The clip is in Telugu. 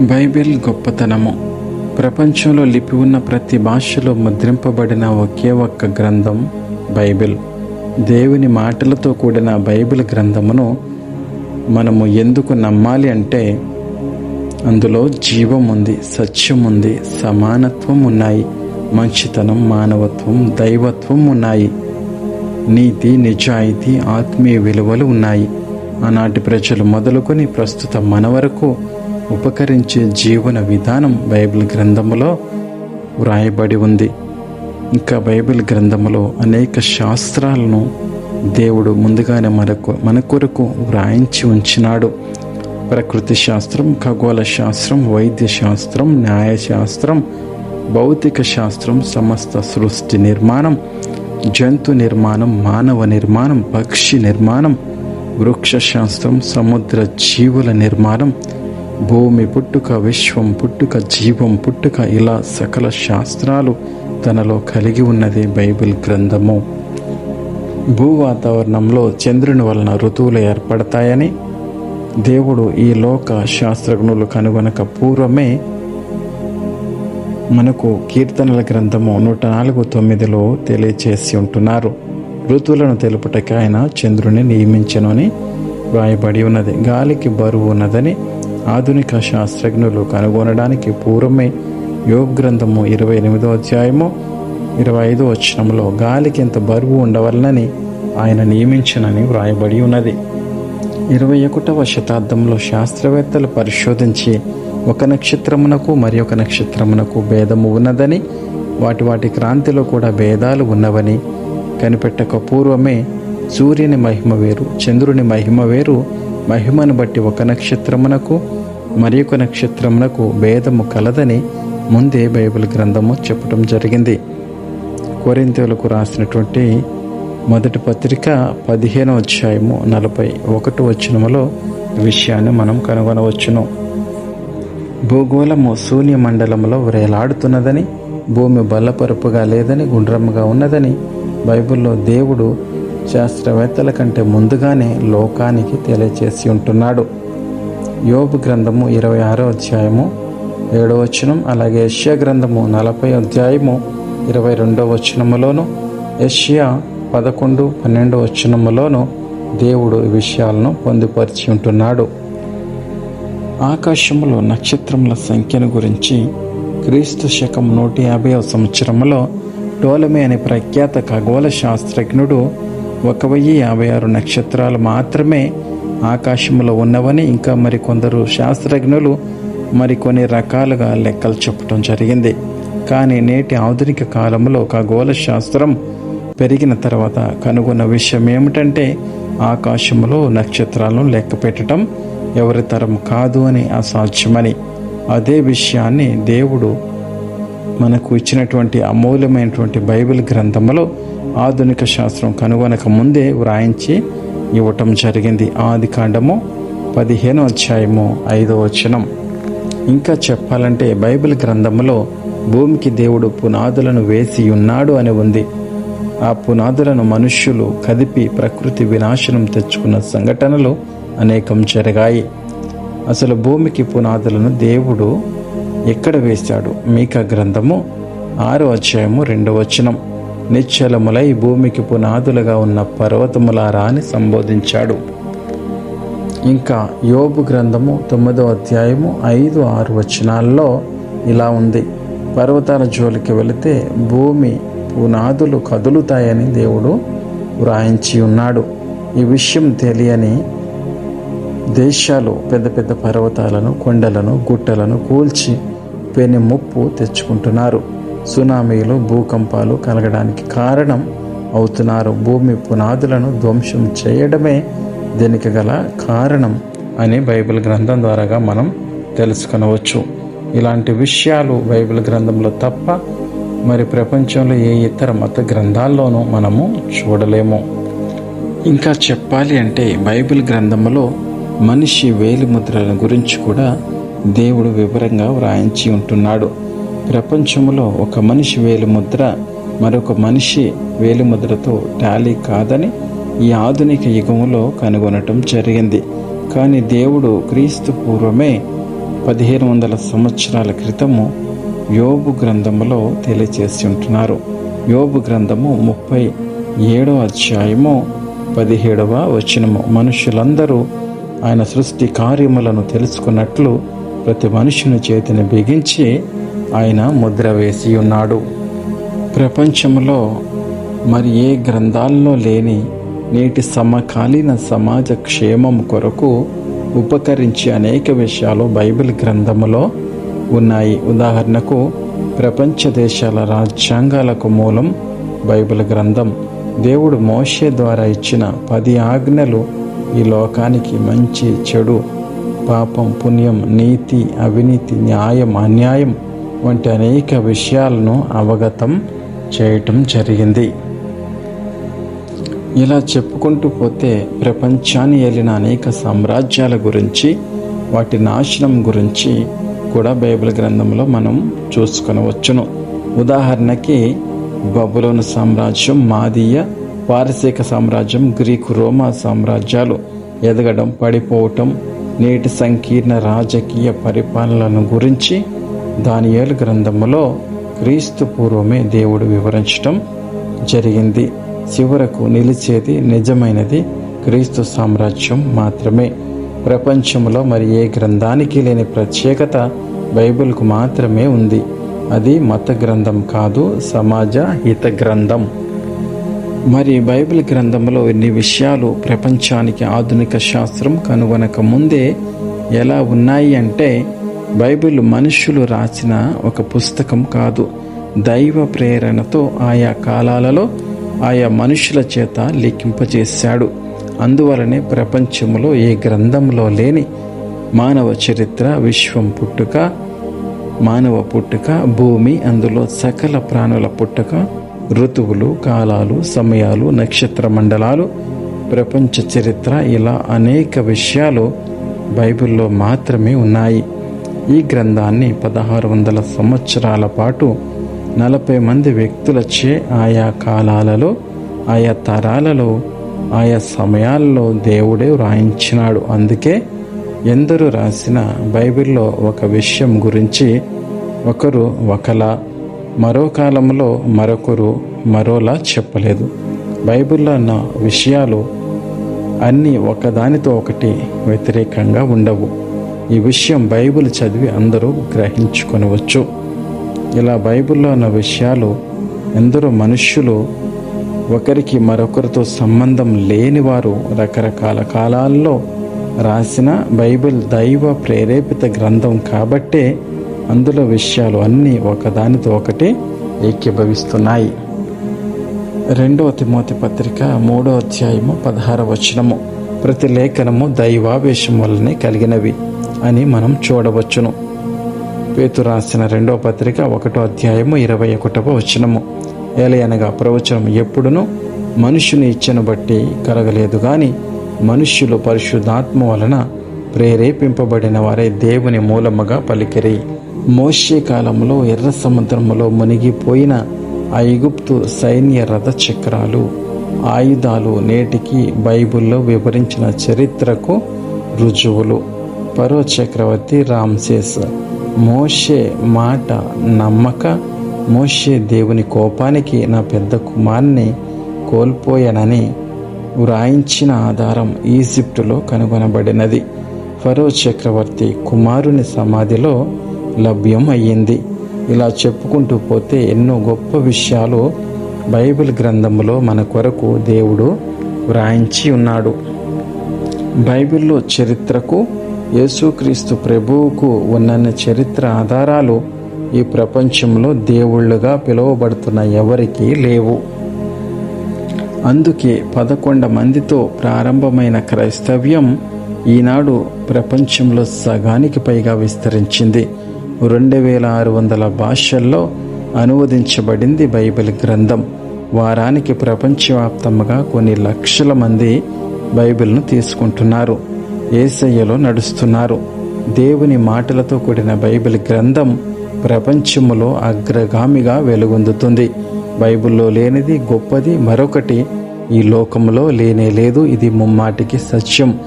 బైబిల్ గొప్పతనము. ప్రపంచంలో లిపి ఉన్న ప్రతి భాషలో ముద్రింపబడిన ఒకే ఒక్క గ్రంథం బైబిల్. దేవుని మాటలతో కూడిన బైబిల్ గ్రంథమును మనము ఎందుకు నమ్మాలి అంటే అందులో జీవం ఉంది సత్యం ఉంది సమానత్వం ఉన్నాయి మంచితనం మానవత్వం దైవత్వం ఉన్నాయి నీతి నిజాయితీ ఆత్మీయ విలువలు ఉన్నాయి. ఆనాటి ప్రజలు మొదలుకొని ప్రస్తుతం మన వరకు ఉపకరించే జీవన విధానం బైబిల్ గ్రంథములో వ్రాయబడి ఉంది. ఇంకా బైబిల్ గ్రంథములో అనేక శాస్త్రాలను దేవుడు ముందుగానే మనకు మన కొరకు వ్రాయించి ఉంచినాడు. ప్రకృతి శాస్త్రం ఖగోళ శాస్త్రం వైద్య శాస్త్రం న్యాయశాస్త్రం భౌతిక శాస్త్రం సమస్త సృష్టి నిర్మాణం జంతు నిర్మాణం మానవ నిర్మాణం పక్షి నిర్మాణం వృక్ష శాస్త్రం సముద్ర జీవుల నిర్మాణం భూమి పుట్టుక విశ్వం పుట్టుక జీవం పుట్టుక ఇలా సకల శాస్త్రాలు తనలో కలిగి ఉన్నది బైబిల్ గ్రంథము. భూ వాతావరణంలో చంద్రుని వలన ఋతువులు ఏర్పడతాయని దేవుడు ఈ లోక శాస్త్రజ్ఞులు కనుగొనక పూర్వమే మనకు కీర్తనల గ్రంథము నూట నాలుగు తొమ్మిదిలో తెలియచేసి ఉంటున్నారు. ఋతువులను తెలుపుటకి ఆయన చంద్రుని నియమించను అని వ్రాయబడి ఉన్నది. గాలికి బరువు ఉన్నదని ఆధునిక శాస్త్రజ్ఞులు కనుగొనడానికి పూర్వమే యోగ గ్రంథము ఇరవై ఎనిమిదో అధ్యాయము ఇరవై ఐదో వచ్చినంలో గాలికి ఎంత బరువు ఉండవలనని ఆయన నియమించనని వ్రాయబడి ఉన్నది. ఇరవై ఒకటవ శతాబ్దంలో శాస్త్రవేత్తలు పరిశోధించి ఒక నక్షత్రమునకు మరి ఒక నక్షత్రమునకు భేదము ఉన్నదని వాటి వాటి క్రాంతిలో కూడా భేదాలు ఉన్నవని కనిపెట్టక పూర్వమే సూర్యుని మహిమ వేరు చంద్రుని మహిమ వేరు మహిమను బట్టి ఒక నక్షత్రమునకు మరి ఒక నక్షత్రమునకు భేదము కలదని ముందే బైబిల్ గ్రంథము చెప్పడం జరిగింది. కొరింతలకు రాసినటువంటి మొదటి పత్రిక పదిహేను అధ్యాయము నలభై ఒకటి వచ్చినములో విషయాన్ని మనం కనుగొనవచ్చును. భూగోళము శూన్య మండలంలో వ్రేలాడుతున్నదని భూమి బల్లపరుపుగా లేదని గుండ్రముగా ఉన్నదని బైబిల్లో దేవుడు శాస్త్రవేత్తల కంటే ముందుగానే లోకానికి తెలియచేసి ఉంటున్నాడు. యోబు గ్రంథము ఇరవై ఆరో అధ్యాయము ఏడో వచనం అలాగే యష్యా గ్రంథము నలభై అధ్యాయము ఇరవై రెండో వచనములోను యష్యా పదకొండు పన్నెండు వచనములోను దేవుడు విషయాలను పొందుపరిచి ఉంటున్నాడు. ఆకాశంలో నక్షత్రముల సంఖ్యను గురించి క్రీస్తు శకం నూట యాభై సంవత్సరంలో టోలమే అనే ప్రఖ్యాత ఖగోళ శాస్త్రజ్ఞుడు ఒక వెయ్యి యాభై ఆరు నక్షత్రాలు మాత్రమే ఆకాశంలో ఉన్నవని ఇంకా మరికొందరు శాస్త్రజ్ఞులు మరికొన్ని రకాలుగా లెక్కలు చెప్పడం జరిగింది. కానీ నేటి ఆధునిక కాలంలో ఖగోళ శాస్త్రం పెరిగిన తర్వాత కనుగొన్న విషయం ఏమిటంటే ఆకాశంలో నక్షత్రాలను లెక్క పెట్టడం ఎవరి తరం కాదు అని అసాధ్యమని. అదే విషయాన్ని దేవుడు మనకు ఇచ్చినటువంటి అమూల్యమైనటువంటి బైబిల్ గ్రంథంలో ఆధునిక శాస్త్రం కనుగొనక ముందే వ్రాయించి ఇవ్వటం జరిగింది. ఆది కాండము పదిహేను అధ్యాయము ఐదో వచనం. ఇంకా చెప్పాలంటే బైబిల్ గ్రంథంలో భూమికి దేవుడు పునాదులను వేసి ఉన్నాడు అని ఉంది. ఆ పునాదులను మనుష్యులు కదిపి ప్రకృతి వినాశనం తెచ్చుకున్న సంఘటనలు అనేకం జరిగాయి. అసలు భూమికి పునాదులను దేవుడు ఎక్కడ వేశాడు? మీక గ్రంథము ఆరో అధ్యాయము రెండవ వచనం. నిశ్చలములై భూమికి పునాదులుగా ఉన్న పర్వతములారా అని సంబోధించాడు. ఇంకా యోబు గ్రంథము తొమ్మిదో అధ్యాయము ఐదు ఆరు వచనాల్లో ఇలా ఉంది. పర్వతాల జోలికి వెళితే భూమి పునాదులు కదులుతాయని దేవుడు వ్రాయించి ఉన్నాడు. ఈ విషయం తెలియని దేశాలు పెద్ద పెద్ద పర్వతాలను కొండలను గుట్టలను కూల్చి పెను ముప్పు తెచ్చుకుంటున్నారు. సునామీలు భూకంపాలు కలగడానికి కారణం అవుతున్నారు. భూమి పునాదులను ధ్వంసం చేయడమే దీనికి గల కారణం అని బైబిల్ గ్రంథం ద్వారాగా మనం తెలుసుకొనవచ్చు. ఇలాంటి విషయాలు బైబిల్ గ్రంథంలో తప్ప మరి ప్రపంచంలో ఏ ఇతర మత గ్రంథాల్లోనూ మనము చూడలేము. ఇంకా చెప్పాలి అంటే బైబిల్ గ్రంథంలో మనిషి వేలిముద్రల గురించి కూడా దేవుడు వివరంగా వ్రాయించి ఉంటున్నాడు. ప్రపంచంలో ఒక మనిషి వేలిముద్ర మరొక మనిషి వేలిముద్రతో టాలీ కాదని ఈ ఆధునిక యుగంలో కనుగొనటం జరిగింది. కానీ దేవుడు క్రీస్తు పూర్వమే పదిహేను వందల సంవత్సరాల క్రితము యోబు గ్రంథములో తెలియచేసి ఉంటున్నారు. యోబు గ్రంథము ముప్పై ఏడవ అధ్యాయము పదిహేడవ వచనము. మనుషులందరూ ఆయన సృష్టి కార్యములను తెలుసుకున్నట్లు ప్రతి మనుషుని చేతిని బిగించి ఆయన ముద్ర వేసి ఉన్నాడు. ప్రపంచంలో మరి ఏ గ్రంథాల్లో లేని నేటి సమకాలీన సమాజ క్షేమం కొరకు ఉపకరించే అనేక విషయాలు బైబిల్ గ్రంథములో ఉన్నాయి. ఉదాహరణకు ప్రపంచ దేశాల రాజ్యాంగాలకు మూలం బైబిల్ గ్రంథం. దేవుడు మోషే ద్వారా ఇచ్చిన పది ఆజ్ఞలు ఈ లోకానికి మంచి చెడు పాపం పుణ్యం నీతి అవినీతి న్యాయం అన్యాయం వంటి అనేక విషయాలను అవగతం చేయటం జరిగింది. ఇలా చెప్పుకుంటూ పోతే ప్రపంచాన్ని ఏలిన అనేక సామ్రాజ్యాల గురించి వాటి నాశనం గురించి కూడా బైబిల్ గ్రంథంలో మనం చూసుకొనవచ్చును. ఉదాహరణకి బబులోను సామ్రాజ్యం మాదీయ పారసీక సామ్రాజ్యం గ్రీకు రోమా సామ్రాజ్యాలు ఎదగడం పడిపోవటం నేటి సంకీర్ణ రాజకీయ పరిపాలనను గురించి దానియేలు గ్రంథములో క్రీస్తు పూర్వమే దేవుడు వివరించటం జరిగింది. చివరకు నిలిచేది నిజమైనది క్రీస్తు సామ్రాజ్యం మాత్రమే. ప్రపంచంలో మరి ఏ గ్రంథానికి లేని ప్రత్యేకత బైబిల్కు మాత్రమే ఉంది. అది మత గ్రంథం కాదు సమాజ హిత గ్రంథం. మరి బైబిల్ గ్రంథంలో ఇన్ని విషయాలు ప్రపంచానికి ఆధునిక శాస్త్రం కనుగొనక ముందే ఎలా ఉన్నాయి అంటే బైబిల్ మనుషులు రాసిన ఒక పుస్తకం కాదు. దైవ ప్రేరణతో ఆయా కాలాలలో ఆయా మనుషుల చేత లిఖింపజేశాడు. అందువలనే ప్రపంచంలో ఏ గ్రంథంలో లేని మానవ చరిత్ర విశ్వం పుట్టుక మానవ పుట్టుక భూమి అందులో సకల ప్రాణుల పుట్టుక ఋతువులు కాలాలు సమయాలు నక్షత్ర మండలాలు ప్రపంచ చరిత్ర ఇలా అనేక విషయాలు బైబిల్లో మాత్రమే ఉన్నాయి. ఈ గ్రంథాన్ని పదహారు వందల సంవత్సరాల పాటు నలభై మంది వ్యక్తులచే ఆయా కాలాలలో ఆయా తరాలలో ఆయా సమయాల్లో దేవుడే వ్రాయించినాడు. అందుకే ఎందరు రాసిన బైబిల్లో ఒక విషయం గురించి ఒకరు ఒకలా మరో కాలంలో మరొకరు మరోలా చెప్పలేదు. బైబిల్లో ఉన్న విషయాలు అన్నీ ఒకదానితో ఒకటి వ్యతిరేకంగా ఉండవు. ఈ విషయం బైబిల్ చదివి అందరూ గ్రహించుకొనవచ్చు. ఇలా బైబిల్లో ఉన్న విషయాలు ఎందరో మనుష్యులు ఒకరికి మరొకరితో సంబంధం లేని వారు రకరకాల కాలాల్లో రాసిన బైబిల్ దైవ ప్రేరేపిత గ్రంథం కాబట్టే అందులో విషయాలు అన్నీ ఒకదానితో ఒకటి ఏకీభవిస్తున్నాయి. రెండవ తిమోతి పత్రిక మూడో అధ్యాయము పదహార వచనము. ప్రతి లేఖనము దైవావేశం వల్లనే కలిగినవి. అని మనం చూడవచ్చును. పేతు రాసిన రెండవ పత్రిక ఒకటో అధ్యాయము ఇరవై ఒకటవ వచనము. ఏలయనగా ప్రవచనం ఎప్పుడును మనుషుని ఇచ్చను బట్టి కలగలేదు కానీ మనుష్యులు పరిశుద్ధాత్మ వలన ప్రేరేపింపబడిన వారే దేవుని మూలముగా పలికిరి. మోషే కాలంలో ఎర్ర సముద్రములో మునిగిపోయిన ఐగుప్తు సైన్య రథ చక్రాలు ఆయుధాలు నేటికి బైబిల్లో వివరించిన చరిత్రకు రుజువులు. పరో చక్రవర్తి రామ్సేస్. మోషే మాట నమ్మక మోషే దేవుని కోపానికి నా పెద్ద కుమార్ని కోల్పోయానని వ్రాయించిన ఆధారం ఈజిప్టులో కనుగొనబడినది. ఫరో చక్రవర్తి కుమారుని సమాధిలో లభ్యం అయ్యింది. ఇలా చెప్పుకుంటూ పోతే ఎన్నో గొప్ప విషయాలు బైబిల్ గ్రంథంలో మన కొరకు దేవుడు వ్రాయించి ఉన్నాడు. బైబిల్లో చరిత్రకు యేసుక్రీస్తు ప్రభువుకు ఉన్నన్ని చరిత్ర ఆధారాలు ఈ ప్రపంచంలో దేవుళ్ళుగా పిలువబడుతున్న ఎవరికీ లేవు. అందుకే పదకొండు మందితో ప్రారంభమైన క్రైస్తవ్యం ఈనాడు ప్రపంచంలో సగానికి పైగా విస్తరించింది. రెండు వేల ఆరు వందల భాషల్లో అనువదించబడింది బైబిల్ గ్రంథం. వారానికి ప్రపంచవ్యాప్తంగా కొన్ని లక్షల మంది బైబిల్ను తీసుకుంటున్నారు. ఏసయ్యలో నడుస్తున్నారు. దేవుని మాటలతో కూడిన బైబిల్ గ్రంథం ప్రపంచములో అగ్రగామిగా వెలుగొందుతుంది. బైబిల్లో లేనిది గొప్పది మరొకటి ఈ లోకంలో లేనే లేదు ఇది ముమ్మాటికి సత్యం.